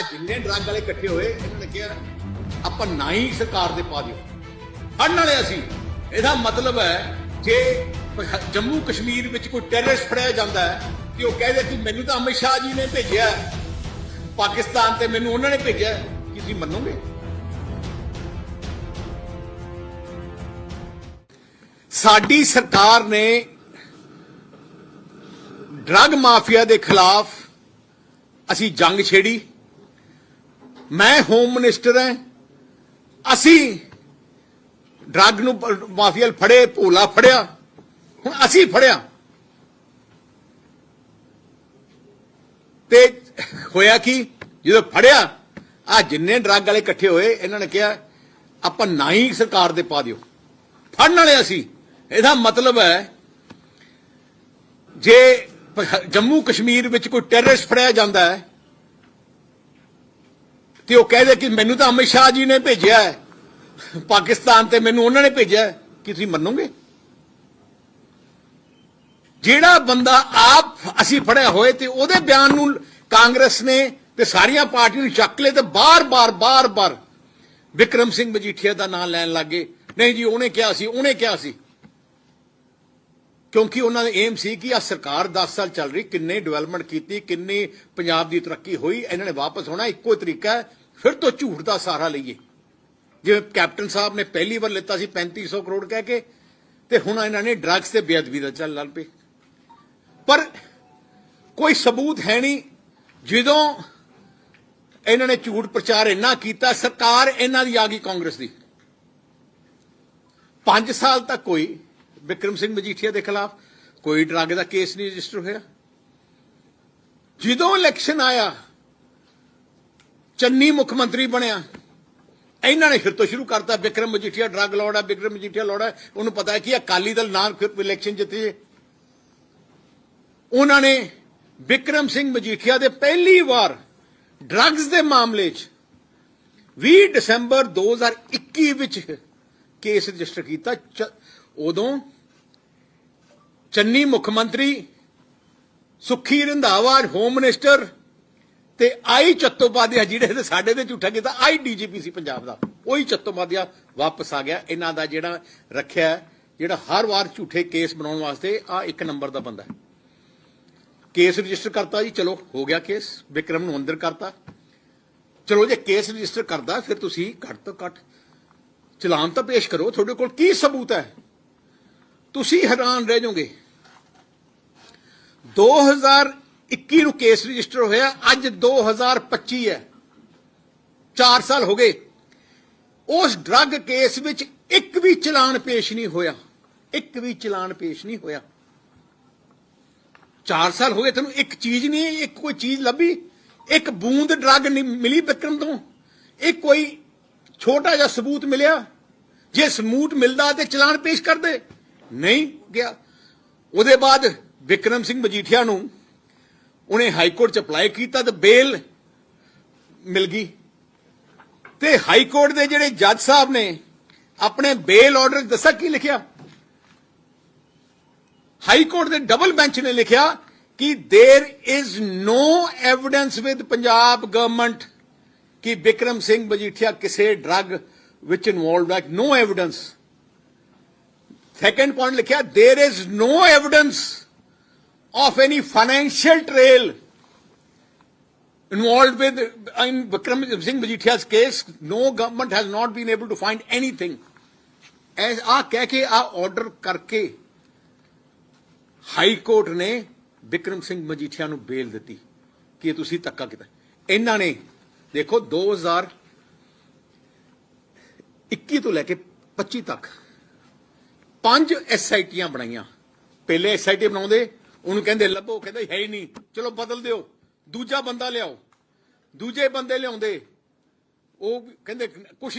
ਆ ਜਿੰਨੇ ਡਰੱਗ ਵਾਲੇ ਇਕੱਠੇ ਹੋਏ, ਇਹਨਾਂ ਨੇ ਕਿਹਾ, ਆਪਾਂ ਨਾ ਹੀ ਸਰਕਾਰ ਦੇ ਪਾ ਦਿਓ। ਫੜਨ ਵਾਲੇ ਅਸੀਂ। ਇਹਦਾ ਮਤਲਬ ਹੈ, ਜੇ ਜੰਮੂ ਕਸ਼ਮੀਰ ਵਿੱਚ ਕੋਈ ਟੈਰਰਿਸਟ ਫੜਿਆ ਜਾਂਦਾ ਹੈ, ਤੇ ਉਹ ਕਹਿੰਦੇ ਕਿ ਮੈਨੂੰ ਤਾਂ ਅਮਿਤ ਸ਼ਾਹ ਜੀ ਨੇ ਭੇਜਿਆ ਪਾਕਿਸਤਾਨ ਤੇ ਮੈਨੂੰ ਉਹਨਾਂ ਨੇ ਭੇਜਿਆ ਹੈ। ਕੀ ਤੁਸੀਂ ਮੰਨੋਗੇ? ਸਾਡੀ ਸਰਕਾਰ ਨੇ ਡਰੱਗ ਮਾਫੀਆ ਦੇ ਖਿਲਾਫ ਅਸੀਂ ਜੰਗ ਛੇੜੀ। ਮੈਂ ਹੋਮ ਮਿਨਿਸਟਰ ਹਾਂ। ਅਸੀਂ ਡਰੱਗ ਨੂੰ ਮਾਫੀਆ ਫੜੇ, ਭੋਲਾ ਫੜਿਆ। ਹੁਣ ਅਸੀਂ ਫੜਿਆ। ਤੇ ਹੋਇਆ ਕੀ? ਜਦੋਂ ਫੜਿਆ, ਆ ਜਿੰਨੇ ਡਰੱਗ ਵਾਲੇ ਇਕੱਠੇ ਹੋਏ, ਇਹਨਾਂ ਨੇ ਕਿਹਾ, ਆਪਾਂ ਨਾ ਹੀ ਸਰਕਾਰ ਦੇ ਪਾ ਦਿਓ। ਫੜਨ ਵਾਲੇ ਅਸੀਂ। ਇਹਦਾ ਮਤਲਬ ਹੈ, ਜੇ ਜੰਮੂ ਕਸ਼ਮੀਰ ਵਿੱਚ ਕੋਈ ਟੈਰਰਿਸਟ ਫੜਿਆ ਜਾਂਦਾ ਹੈ ਤੇ ਉਹ ਕਹਿੰਦੇ ਕਿ ਮੈਨੂੰ ਤਾਂ ਅਮਿਤ ਸ਼ਾਹ ਜੀ ਨੇ ਭੇਜਿਆ ਹੈ। ਪਾਕਿਸਤਾਨ ਤੇ ਮੈਨੂੰ ਉਹਨਾਂ ਨੇ ਭੇਜਿਆ ਹੈ। ਕੀ ਤੁਸੀਂ ਮੰਨੋਗੇ? ਜਿਹੜਾ ਬੰਦਾ ਆਪ ਅਸੀਂ ਫੜਿਆ ਹੋਏ ਤੇ ਉਹਦੇ ਬਿਆਨ ਨੂੰ ਕਾਂਗਰਸ ਨੇ ਤੇ ਸਾਰੀਆਂ ਪਾਰਟੀਆਂ ਨੂੰ ਚੱਕ ਲਏ ਤੇ ਬਾਰ-ਬਾਰ ਬਾਰ-ਬਾਰ ਵਿਕਰਮ ਸਿੰਘ ਮਜੀਠੀਆ ਦਾ ਨਾਮ ਲੈਣ ਲੱਗੇ ਨਹੀਂ ਜੀ, ਉਹਨੇ ਕਿਹਾ ਸੀ, ਉਹਨੇ ਕਿਹਾ ਸੀ। ਕਿਉਂਕਿ ਉਹਨਾਂ ਦਾ ਏਮ ਸੀ ਕਿ ਆ ਸਰਕਾਰ 10 ਸਾਲ ਚੱਲ ਰਹੀ, ਕਿੰਨੇ ਡਿਵੈਲਪਮੈਂਟ ਕੀਤੀ, ਕਿੰਨੀ ਪੰਜਾਬ ਦੀ ਤਰੱਕੀ ਹੋਈ, ਇਹਨਾਂ ਨੇ ਵਾਪਸ ਹੋਣਾ ਇੱਕੋ ਹੀ ਤਰੀਕਾ ਹੈ। ਫਿਰ ਤੋਂ ਝੂਠ ਦਾ ਸਹਾਰਾ ਲਈਏ। ਜਿਵੇਂ ਕੈਪਟਨ ਸਾਹਿਬ ਨੇ ਪਹਿਲੀ ਵਾਰ ਲਿੱਤਾ ਸੀ 3500 ਕਰੋੜ ਕਹਿ ਕੇ, ਤੇ ਹੁਣ ਇਹਨਾਂ ਨੇ ਡਰੱਗਸ ਤੇ ਬੇਅਦਬੀ ਦਾ ਚੱਲ ਲੱਗ ਪਏ। ਪਰ ਕੋਈ ਸਬੂਤ ਹੈ ਨਹੀਂ, ਜਦੋਂ ਇਹਨਾਂ ਨੇ ਝੂਠ ਪ੍ਰਚਾਰ ਇੰਨਾ ਕੀਤਾ, ਸਰਕਾਰ ਇਹਨਾਂ ਦੀ ਆ ਗਈ ਕਾਂਗਰਸ ਦੀ। 5 ਸਾਲ ਤੱਕ ਕੋਈ, ਵਿਕਰਮ ਸਿੰਘ ਮਜੀਠੀਆ ਦੇ ਖਿਲਾਫ ਕੋਈ ਡਰੱਗ ਦਾ ਕੇਸ ਨਹੀਂ ਰਜਿਸਟਰ ਹੋਇਆ। ਜਦੋਂ ਇਲੈਕਸ਼ਨ ਆਇਆ ਚੰਨੀ ਮੁੱਖ ਮੰਤਰੀ ਬਣਿਆ। ਇਹਨਾਂ ਨੇ ਫਿਰ ਤੋਂ ਸ਼ੁਰੂ ਕਰਤਾ ਵਿਕਰਮ ਮਜੀਠੀਆ, ਡਰੱਗ ਲਾਉਣਾ ਹੈ ਵਿਕਰਮ ਮਜੀਠੀਆ ਲਾਉਣਾ ਹੈ। ਉਹਨੂੰ ਪਤਾ ਹੈ ਕਿ ਅਕਾਲੀ ਦਲ ਨਾਲ ਫਿਰ ਇਲੈਕਸ਼ਨ ਜਿੱਤੇ ਉਹਨਾਂ ਨੇ ਵਿਕਰਮ ਸਿੰਘ ਮਜੀਠੀਆ ਦੇ ਪਹਿਲੀ ਵਾਰ ਡਰੱਗਸ ਦੇ ਮਾਮਲੇ 'ਚ 20 ਦਸੰਬਰ 2021 ਵਿੱਚ ਕੇਸ ਰਜਿਸਟਰ ਕੀਤਾ। ਉਦੋਂ ਚੰਨੀ ਮੁੱਖ ਮੰਤਰੀ ਸੁਖੀ ਰੰਧਾਵਾ ਹੋਮ ਮਿਨਿਸਟਰ ਤੇ ਆਈ ਚੱਤੋਪਾਧਿਆ ਜਿਹੜੇ ਨੇ ਸਾਡੇ ਤੇ ਝੂਠਾ ਕੀਤਾ, ਆਈ ਡੀਜੀਪੀ ਸੀ ਪੰਜਾਬ ਦਾ। ਉਹੀ ਚੱਤੋਪਾਧਿਆ ਵਾਪਸ ਆ ਗਿਆ। ਇਹਨਾਂ ਦਾ ਜਿਹੜਾ ਰੱਖਿਆ ਜਿਹੜਾ ਹਰ ਵਾਰ ਝੂਠੇ ਕੇਸ ਬਣਾਉਣ ਵਾਸਤੇ ਆ ਇੱਕ ਨੰਬਰ ਦਾ ਬੰਦਾ ਹੈ। ਕੇਸ ਰਜਿਸਟਰ ਕਰਤਾ ਜੀ, ਚਲੋ, ਹੋ ਗਿਆ ਕੇਸ। ਵਿਕਰਮ ਨੂੰ ਅੰਦਰ ਕਰਤਾ। ਚਲੋ, ਜੇ ਕੇਸ ਰਜਿਸਟਰ ਕਰਦਾ, ਫਿਰ ਤੁਸੀਂ ਘੱਟ ਤੋਂ ਘੱਟ ਚਲਾਨ ਤਾਂ ਪੇਸ਼ ਕਰੋ। ਤੁਹਾਡੇ ਕੋਲ ਕੀ ਸਬੂਤ ਹੈ? ਤੁਸੀਂ ਹੈਰਾਨ ਰਹਿ ਜਾਓਗੇ। 2021 ਨੂੰ ਕੇਸ ਰਜਿਸਟਰ ਹੋਇਆ, ਅੱਜ 2025 ਹੈ। 4 ਸਾਲ ਹੋ ਗਏ। ਉਸ ਡਰੱਗ ਕੇਸ ਵਿੱਚ ਇੱਕ ਵੀ ਚਲਾਨ ਪੇਸ਼ ਨਹੀਂ ਹੋਇਆ। ਇੱਕ ਵੀ ਚਲਾਨ ਪੇਸ਼ ਨਹੀਂ ਹੋਇਆ। 4 ਸਾਲ ਹੋ ਗਏ, ਤੈਨੂੰ ਇੱਕ ਚੀਜ਼ ਨਹੀਂ, ਇੱਕ ਕੋਈ ਚੀਜ਼ ਲੱਭੀ? ਇੱਕ ਬੂੰਦ ਡਰੱਗ ਨਹੀਂ ਮਿਲੀ ਬਿਕਰਮ ਤੋਂ? ਇਹ ਕੋਈ ਛੋਟਾ ਜਿਹਾ ਸਬੂਤ ਮਿਲਿਆ? ਜੇ ਸਬੂਤ ਮਿਲਦਾ ਤੇ ਚਲਾਨ ਪੇਸ਼ ਕਰਦੇ? ਨਹੀਂ ਗਿਆ। ਉਹਦੇ ਬਾਅਦ ਵਿਕਰਮ ਸਿੰਘ ਮਜੀਠੀਆ ਨੂੰ ਉਹਨੇ ਹਾਈ ਕੋਰਟ ਚ ਅਪਲਾਈ ਕੀਤਾ ਤੇ ਬੇਲ ਮਿਲ ਗਈ ਤੇ ਹਾਈ ਕੋਰਟ ਦੇ ਜਿਹੜੇ ਜੱਜ ਸਾਹਿਬ ਨੇ ਆਪਣੇ ਬੇਲ ਆਰਡਰ ਦੱਸਿਆ ਕੀ ਲਿਖਿਆ ਹਾਈ ਕੋਰਟ ਦੇ ਡਬਲ ਬੈਂਚ ਨੇ ਲਿਖਿਆ ਕਿ there is no evidence with Punjab government ਕਿ ਵਿਕਰਮ ਸਿੰਘ ਮਜੀਠੀਆ ਕਿਸੇ ਡਰੱਗ ਵਿੱਚ ਇਨਵੋਲਵਡ ਹੈ ਨੋ ਐਵੀਡੈਂਸ ਸੈਕੰਡ ਪੁਆਇੰਟ ਲਿਖਿਆ there is no evidence of any financial trail involved with in Vikram Singh Majithia's case. No government has not been able to find anything. ਐਸ ਆ ਕਹਿ ਕੇ ਆ order ਕਰਕੇ ਹਾਈ ਕੋਰਟ ਨੇ ਵਿਕਰਮ ਸਿੰਘ ਮਜੀਠੀਆ ਨੂੰ ਬੇਲ ਦਿੱਤੀ ਕਿ ਤੁਸੀਂ ਧੱਕਾ ਕੀਤਾ ਇਹਨਾਂ ਨੇ ਦੇਖੋ 2021 ਤੋਂ ਲੈ ਕੇ 25 ਤੱਕ ਪੰਜ ਐਸਆਈਟੀਆਂ ਬਣਾਈਆਂ ਪਹਿਲੇ ਐਸਆਈਟੀ ਬਣਾਉਂਦੇ ਉਹਨੂੰ ਕਹਿੰਦੇ, ਲੱਭੋ, ਕਹਿੰਦਾ, ਹੈ ਹੀ ਨਹੀਂ। ਚਲੋ, ਬਦਲ ਦਿਓ। ਦੂਜਾ ਬੰਦਾ ਲਿਆਓ। ਦੂਜੇ ਬੰਦੇ ਲਿਆਉਂਦੇ। ਉਹ ਕਹਿੰਦੇ, ਕੁਛ ਨਹੀਂ